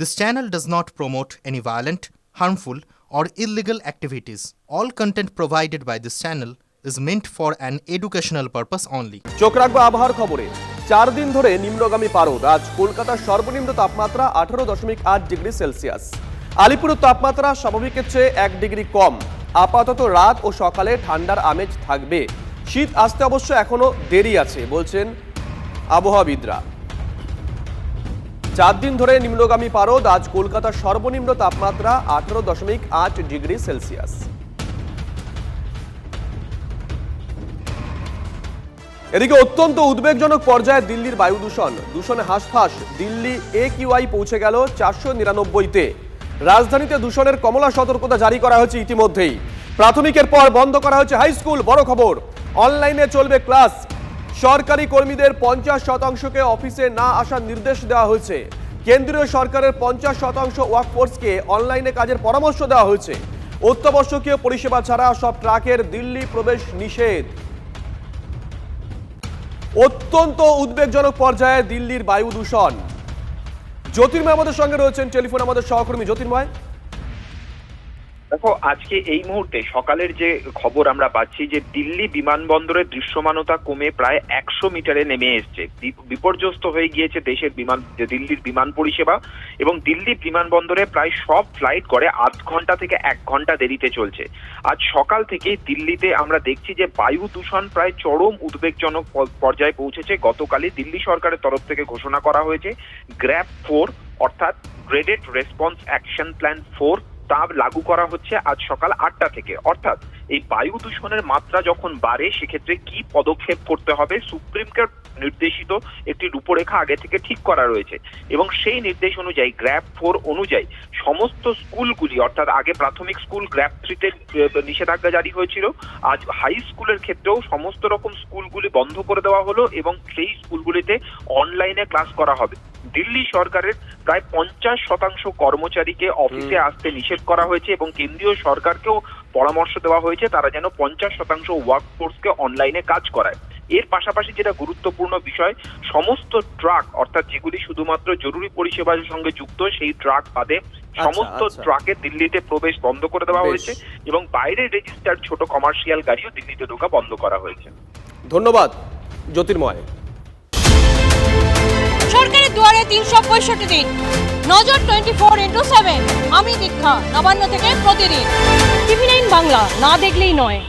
This channel does not promote any violent, harmful, or illegal activities. All content provided by this channel is meant for an educational purpose only. চোখ রাখব আবহাওয়ার খবরে। চার দিন ধরে নিম্নগামী পারদ। আজ কলকাতার সর্বনিম্ন তাপমাত্রা আঠারো দশমিক আট ডিগ্রি সেলসিয়াস। আলিপুরের তাপমাত্রা স্বাভাবিকের চেয়ে এক ডিগ্রি কম। আপাতত রাত ও সকালে ঠান্ডার আমেজ থাকবে। শীত আসতে অবশ্য এখনও দেরি আছে বলছেন আবহাওয়াবিদরা। চার দিন ধরে নিম্নগামী পারদ, আজ কলকাতার সর্বনিম্ন তাপমাত্রা আঠারো দশমিক আট ডিগ্রি সেলসিয়াস। এদিকে অত্যন্ত উদ্বেগজনক পর্যায়ে দিল্লির বায়ু দূষণ। দূষণে হাঁসফাঁস। দিল্লি এ কিউআই পৌঁছে গেল চারশো নিরানব্বইতে। রাজধানীতে দূষণের কমলা সতর্কতা জারি করা হয়েছে ইতিমধ্যেই। প্রাথমিকের পর বন্ধ করা হয়েছে হাই স্কুল, বড় খবর। অনলাইনে চলবে ক্লাস। সরকারি কর্মীদের পঞ্চাশ শতাংশকে অফিসে না আসার নির্দেশ দেওয়া হয়েছে। কেন্দ্রীয় সরকারের পঞ্চাশ শতাংশ ওয়ার্কফোর্সকে অনলাইনে কাজের পরামর্শ দেওয়া হয়েছে। অত্যাবশ্যকীয় পরিষেবা ছাড়া সব ট্রাকের দিল্লি প্রবেশ নিষেধ। অত্যন্ত উদ্বেগজনক পর্যায়ে দিল্লির বায়ু দূষণ। জ্যোতির্ময় আমাদের সঙ্গে রয়েছেন, টেলিফোন আমাদের সহকর্মী জ্যোতির্ময়। দেখো, আজকে এই মুহূর্তে সকালের যে খবর আমরা পাচ্ছি যে দিল্লি বিমানবন্দরের দৃশ্যমানতা কমে প্রায় একশো মিটারে নেমে এসছে। বিপর্যস্ত হয়ে গিয়েছে দেশের বিমান দিল্লির বিমান পরিষেবা এবং দিল্লি বিমানবন্দরে প্রায় সব ফ্লাইট করে আধ ঘণ্টা থেকে এক ঘণ্টা দেরিতে চলছে। আজ সকাল থেকে দিল্লিতে আমরা দেখছি যে বায়ু দূষণ প্রায় চরম উদ্বেগজনক পর্যায়ে পৌঁছেছে। গতকালই দিল্লি সরকারের তরফ থেকে ঘোষণা করা হয়েছে গ্র্যাপ ফোর অর্থাৎ graded response action plan four তা লাগু করা হচ্ছে আজ সকাল আটটা থেকে। অর্থাৎ এই বায়ু দূষণের মাত্রা যখন বাড়ে, সেক্ষেত্রে কি পদক্ষেপ করতে হবে? সুপ্রিম কোর্ট নির্দেশিত একটি রূপরেখা আগে থেকে ঠিক করা রয়েছে এবং সেই নির্দেশ অনুযায়ী গ্র্যাপ ফোর অনুযায়ী সমস্ত স্কুলগুলি, অর্থাৎ আগে প্রাথমিক স্কুল গ্র্যাপ থ্রিতে নিষেধাজ্ঞা জারি হয়েছিল, আজ হাই স্কুলের ক্ষেত্রেও সমস্ত রকম স্কুলগুলি বন্ধ করে দেওয়া হলো এবং সেই স্কুলগুলিতে অনলাইনে ক্লাস করা হবে। দিল্লি সরকারের প্রায় পঞ্চাশ শতাংশ কর্মচারীকে অফিসে আসতে নিষেধ করা হয়েছে এবং কেন্দ্রীয় সরকারকেও পরামর্শ দেওয়া হয়েছে তারা যেন পঞ্চাশ শতাংশ ওয়ার্ক ফোর্সকে অনলাইনে কাজ করায়। এর পাশাপাশি যেটা গুরুত্বপূর্ণ বিষয় সমস্ত ট্রাক অর্থাৎ যেগুলি শুধুমাত্র জরুরি পরিষেবার সঙ্গে যুক্ত সেই ট্রাক বাদে সমস্ত আচ্ছা। ট্রাকে দিল্লিতে প্রবেশ বন্ধ করে দেওয়া হয়েছে এবং বাইরের রেজিস্টার্ড ছোট কমার্শিয়াল গাড়িও দিল্লিতে ঢোকা বন্ধ করা হয়েছে। ধন্যবাদ জ্যোতির্ময়। তিনশো পঁয়ষট্টি দিন। নজর টোয়েন্টি ফোর ইন্টু সেভেন। আমি দীক্ষা, নবান্ন থেকে প্রতিদিন। টিভি বাংলা, না দেখলেই নয়।